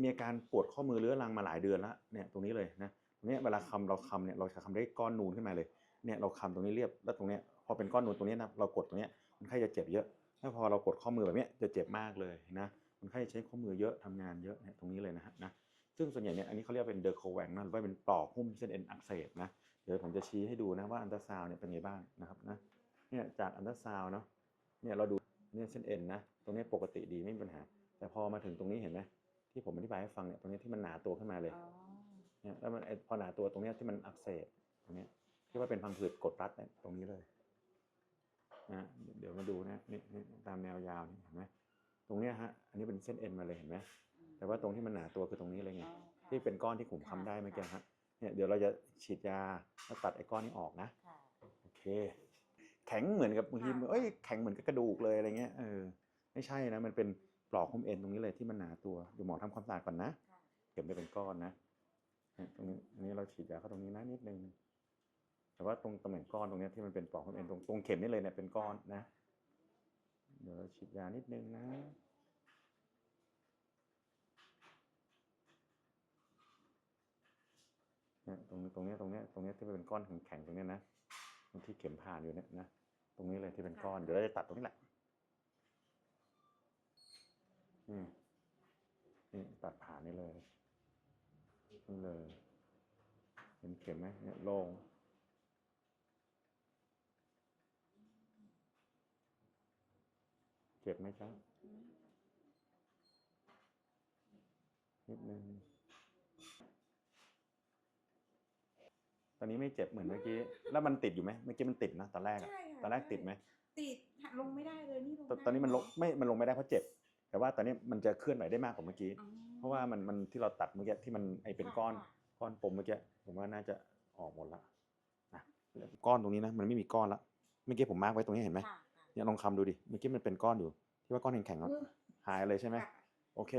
มีอาการปวดข้อมือเรื้อรังมาหลายเดือนแล้วเนี่ยตรงนี้เลยนะตรงเนี้ยเวลาคำเราคำเนี่ยเราจะคำได้ก้อนนูนขึ้นมาเลยเนี่ยเราคำตรงนี้เรียบแล้วตรงเนี้ยพอเป็นก้อนนูนตรงนี้นะเรากดตรงเนี้ยคนไข้จะเจ็บเยอะถ้าพอเรากดข้อมือแบบเนี้ยจะเจ็บมากเลยนะคนไข้ใช้ข้อมือเยอะทำงานเยอะเนี่ยตรงนี้เลยนะฮะนะซึ่งส่วนใหญ่เนี่ยอันนี้เขาเรียกเป็นเดอร์โคแวงนะหรือว่าเป็นปลอกหุ้มเส้นเอ็นอักเสบนะเดี๋ยวผมจะชี้ให้ดูนะว่าอันตราซาวเนี่ยเป็นไงบ้างนะครับนะเนี่ยจากอันตราซาวเนาะเนี่ยเราดูเนี่ยเส้นเอ็นนะตรงนี้ปกติดีไม่มีปัญหา แต่พอมาถึงตรงนี้เห็นไหม ที่ผมอธิบายให้ฟังเนี่ยตรงนี้ที่มันหนาตัวขึ้นมาเลยอ๋อเนี่ยแล้วมันไอ้พอหนาตัวตรงเนี้ยที่มันอักเสบตรงเนี้ยที่ว่าเป็นพังผืดกดรัดเนี่ยตรงนี้เลยนะเดี๋ยวมาดูนะนี่นี่ตามแนวยาวนี่เห็นไหมตรงเนี้ยฮะอันนี้เป็นเส้นเอ็นมาเลยเห็นไหมอืมแต่ว่าตรงที่มันหนาตัวคือตรงนี้เลยไงอ๋อค่ะที่เป็นก้อนที่ผมค่ะคำได้เมื่อกี้ค่ะฮะเนี่ยเดี๋ยวเราจะฉีดยาแล้วตัดไอ้ก้อนนี้ออกนะค่ะโอเค แข็งเหมือนกับบางทีค่ะเอ้ยแข็งเหมือนกับกระดูกเลยอะไรเงี้ยเออไม่ใช่นะมันเป็น ปลอกหุ้มเอ็นตรงนี้เลยที่มันหนาตัวเดี๋ยวหมอทำความสะอาดก่อนนะค่ะเก็บได้เป็นก้อนนะเนี่ยตรงนี้อันนี้เราฉีดยาเข้าตรงนี้นะนิดนึงแต่ว่าตรงตำแหน่งก้อนตรงเนี้ยที่มันเป็นปลอกของเอ็นตรงตรงเข็มนี่เลยเนี่ยเป็นก้อนนะ เดี๋ยวเราฉีดยานิดนึงนะเนี่ยตรงตรงเนี้ยตรงเนี้ยตรงเนี้ยที่มันเป็นก้อนแข็งๆตรงเนี้ยนะตรงที่เข็มผ่านอยู่เนี่ยนะตรงนี้เลยที่เป็นก้อนเดี๋ยวเราจะตัดตรงนี้แหละ นี่นี่ตัดผ่านนี่เลยนี่เลย เห็นเข็มไหมเนี่ยโล่งเจ็บไหมจ๊ะนิดนึง ตอนนี้ไม่เจ็บเหมือนเมื่อกี้ แล้วมันติดอยู่ไหม เมื่อกี้มันติดนะตอนแรกอะใช่ค่ะ ตอนแรกติดไหมติดหักลงไม่ได้เลยนี่ลงตอนได้ตอนนี้มันลงไม่ มันลงไม่ได้เพราะเจ็บ แต่ว่าตอนนี้มันจะเคลื่อนไหวได้มากกว่าเมื่อกี้อ๋อเพราะว่ามันมันที่เราตัดเมื่อกี้ที่มันไอเป็นก้อนค่ะก้อนปมเมื่อกี้ผมว่าน่าจะออกหมดละนะก้อนตรงนี้นะมันไม่มีก้อนละเมื่อกี้ผมมาร์กไว้ตรงนี้เห็นไหมค่ะค่ะเนี่ยลองคำดูดิเมื่อกี้มันเป็นก้อนอยู่ ที่ว่าก้อนแข็งๆอะเออหายเลยใช่ไหมค่ะโอเค